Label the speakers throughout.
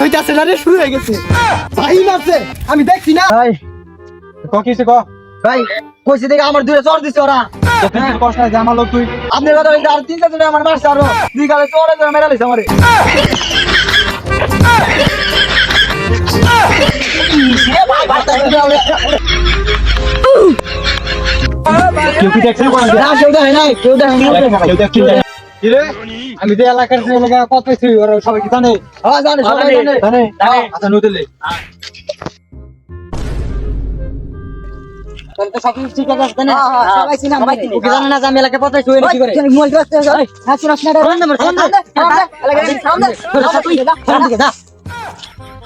Speaker 1: হইতাছে না রে শুরু হয়ে গেছে। ভাই মারছে আমি দেখছি না।
Speaker 2: ভাই ক কিছে ক?
Speaker 1: ভাই কইছে দেখে আমার দূরে চড় দিছে ওরা।
Speaker 2: তুই কষ্ট আছে আমার লোক তুই।
Speaker 1: আপনি কথা বলতে আর তিন চারজন আমার মারছে আরও। দুই গালে চড়ে ধরে মেরা লিছে আমারে।
Speaker 2: কেউ কি দেখছিস
Speaker 1: কেউ দেখে নাই কেউ দেখে নাই।
Speaker 2: কেউ দেখছিস কি রে আমি যে এলাকার কত সবাই কি জানে?
Speaker 1: জানে সবাই জানে।
Speaker 2: আচ্ছা নদলে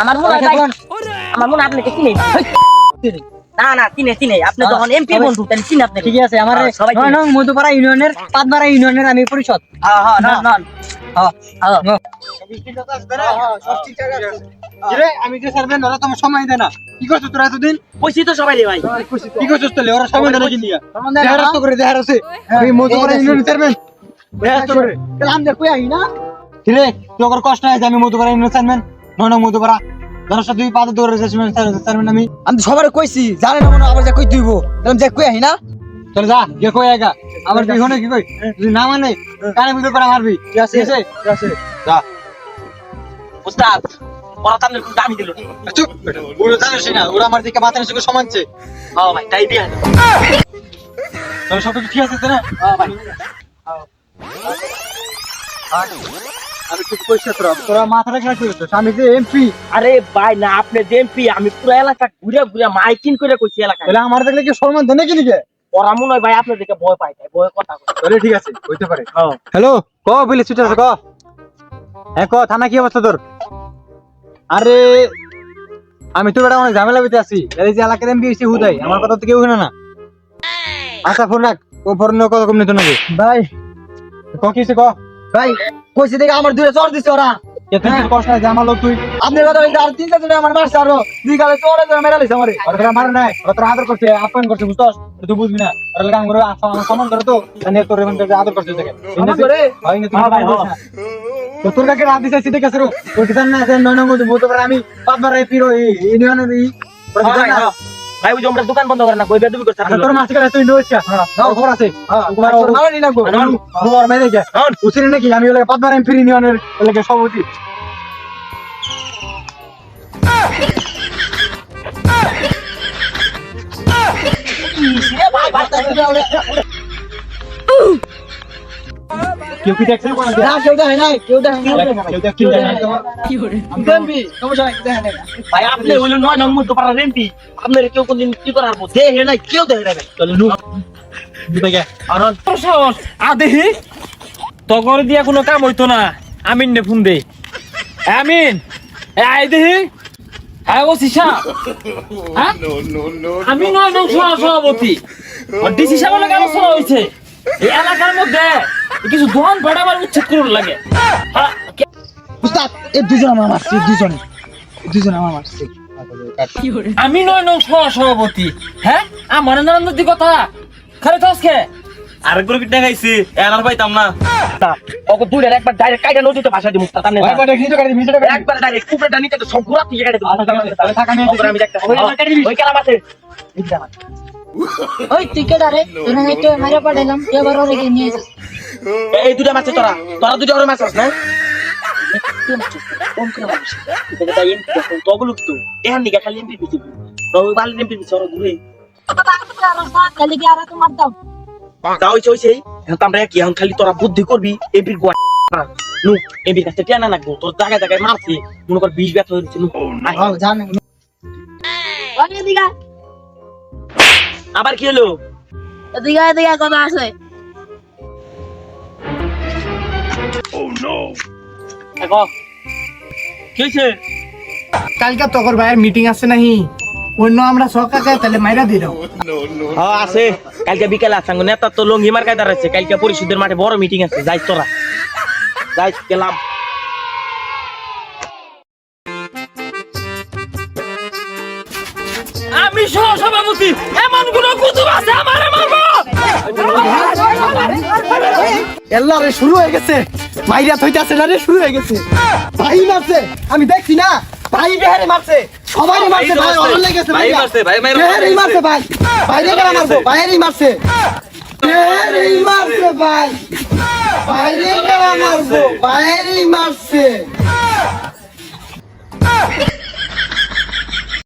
Speaker 3: আমার মনে হয় আমার মনে হয়। না না চিনে চিনে আপনি যখন এমপি বন্ধু তাহলে চিনে আপনি
Speaker 2: ঠিক আছে আমার নয় নং মধুপাড়া ইউনিয়নের ইউনিয়নের আমি পরিষদ।
Speaker 3: হ্যাঁ হ্যাঁ নন নন
Speaker 2: হ্যাঁ আমি যে সার্ভেন্ট ওরা তোমার সময় দেয় না। কি করছিস তোরা এতদিন?
Speaker 3: কইছি তো সবাই ভাই।
Speaker 2: কি করছিস তাহলে ওরা সময় দেয় না কি নিয়ে করে দেহারস্ত আমি মধুপাড়া ইউনিয়নের চেয়ারম্যান দেহারস্ত করে।
Speaker 1: আমরা কই আই না?
Speaker 2: কি রে? তোর কষ্ট আছে আমি মধুপাড়া ইউনিয়নের চেয়ারম্যান নয় নং মধুপাড়া। জনসা দুই পাতে দৌড়ে চেয়ারম্যান আমি
Speaker 1: আমি তো সবার কইছি জানে না মনে আবার যা কই দিব আমি যা কই আই না?
Speaker 2: চল যা গিয়ে কই একা আবার তুই হনে কি কই? তুই না মানে কানে ভিতর করে মারবি। ঠিক আছে ঠিক আছে? যা।
Speaker 3: উস্তাদ ওরা তো খুব দামি দিল।
Speaker 2: চুপ। ওরা জানিস না ওরা আমার দিকে মাথার সঙ্গে সমানছে।
Speaker 3: হ্যাঁ ভাই তাই দিয়া।
Speaker 2: তোর সব ঠিক আছে তো না?
Speaker 3: হ্যাঁ ভাই।
Speaker 2: আমি কিছু পয়সা তোরা। তোরা মাথা রেখে রাখিস আমি যে এমপি
Speaker 3: আরে ভাই না আপনি এমপি আমি পুরো এলাকা ঘুরে ঘুরে মাইকিং করে কইছি এলাকা
Speaker 2: তাহলে আমার দেখলে কি সম্মান দেয় নাকি নিকে
Speaker 3: ওরা মনে হয় ভাই আপনার দিকে ভয় পায় তাই ভয় কথা।
Speaker 2: তাহলে ঠিক আছে হইতে পারে। হ্যালো ক বলি ছুটে ক? হ্যাঁ ক থানা কি অবস্থা তোর? আরে আমি তো বেটা অনেক ঝামেলা পেতে আছি। এই যে এলাকার এমপি এসে হুদাই আমার কথা তো কেউ শুনে না। আচ্ছা ফোন রাখ। ও ফোন কত কম নিত নাকি?
Speaker 1: ভাই।
Speaker 2: ক কি হইছে ক?
Speaker 1: ভাই কইছে দেখে আমার দূরে চড় দিছে ওরা।
Speaker 2: এত কিছু কষ্ট আছে? আমার লোক তুই
Speaker 1: আপনি কথা বলতে আর তিন চারজন আমার মারছে আরও। দুই গালে চড়ে ধরে মেরা লিছে আমারে।
Speaker 2: আর তোরা মারে নাই। ওরা তোর আদর করছে আপ্যায়ন করছে বুঝছস? তুই বুঝবি না। আর কাম করে আমার সম্মান করে তো জানি তোর এমন করে আদর করছে দেখে।
Speaker 1: সম্মান করে?
Speaker 2: না
Speaker 3: ভাই।
Speaker 2: তো তোর কাকে রাত দিছে সিধে কাছে তোর কি জান না যে নয় নম্বর বলতে পারে আমি পাঁচবার এই পিরো এই ইউনিয়নের এই তোর কি জান
Speaker 3: ভাই? হ্যাঁ। ভাই ওই আমরা দোকান বন্ধ করে না কই বেদবি করছে
Speaker 2: তোর তোর মাসিক তুই নইছ নাও খবর আছে?
Speaker 1: হ্যাঁ
Speaker 2: মারা
Speaker 1: নি না গো
Speaker 2: তোমার মেরে দেখে উচিত নাকি? আমি ওই পাঁচবার এমপি ইউনিয়নের এলাকা সভাপতি। কেউ কি দেখছে
Speaker 1: না কেউ দেখে নাই কেউ দেখে নাই।
Speaker 2: কেউ দেখছে
Speaker 1: দেবি সমস্যা নাই দেখে নাই
Speaker 3: ভাই আপনি নয় নম্বর তো এমপি আপনার কেউ কোনদিন কি করার পর দে হে নাই কেউ দেখে নাই
Speaker 2: চলে নু দিকে
Speaker 3: আর
Speaker 4: আদেহি তগর দিয়া কোনো কাম হইতো না। আমিন নে phone they. Amin A I দেহি হ্যাঁ ও সিসা। আমি নয় নং সভা- সভাপতি ডিসি সাহেবের আলোচনা হয়েছে এই এলাকার মধ্যে কিছু দোকান ভাড়া আমার উচ্ছেদ করুন লাগে। হ্যাঁ,
Speaker 1: উস্তাদ এই দুজন আমার মারছে দুজন। দুজন আমার মারছে।
Speaker 4: আমি নয় নং সভা- সভাপতি হ্যাঁ আমার নানান নদী কথা। খালি তো আজকে।
Speaker 5: আর গ্রুপ দেখাইছি এনার পাইতাম না।
Speaker 3: ওকে দূরে একবার ডাইরেক্ট কাইটা নদীতে ভাষা দিমু তা
Speaker 2: কিছু করে দিবি
Speaker 3: একবার ডাইরেক্ট নিতে তো সব ঘোরা থেকে কেটে
Speaker 2: নিয়ে
Speaker 3: আমি দেখতে ওই কালাম আছে।
Speaker 6: ওই তুই কে দাঁড়ে তোর একটু মারা পাঠাইলাম এবার ওরে গিয়ে নিয়ে
Speaker 3: এই দুটা মাছ তোরা। তোরা দুটা ওরে মাছ না? খালি
Speaker 6: কি
Speaker 3: কি তোরা বুদ্ধি করবি এমপির গোয়া নু এমপির কাছে টেনা নাকবো তোর জায়গায় জায়গায় মারছি। মনে কর বিষ ব্যথা হয়েছে আবার কি হলো?
Speaker 6: এদিকে এদিকে কথা আছে।
Speaker 3: দেখো কি হয়েছে
Speaker 1: কালকে তকর ভাইয়ের মিটিং আছে নাহি। অন্য আমরা সকাকে তাহলে মাইরা দি দাও।
Speaker 3: হ্যাঁ আছে। কালকে বিকেলে আসাঙ্গ নেতা তো লঙ্গি মার্কায় দাঁড়াচ্ছে কালকে পরিষদের মাঠে বড় মিটিং আছে। যাই তোরা। যাই গেলাম।
Speaker 4: আমি সহসভাপতি এমনগুলো কুতুব আছে আমার মারবো
Speaker 1: রে শুরু হয়ে গেছে। মাইরা থইতাছে না রে শুরু হয়ে গেছে। ভাই মারছে আমি দেখছি না। ভাই বেহারে মারছে। সবাই মারছে ভাই অরল গেছে ভাই মারছে ভাই বেহারেই মারছে। ভাই। বাইরে গেলা মারবো মারছে। বেহারেই মারছে ভাই। বাইরে মারবো মারছে।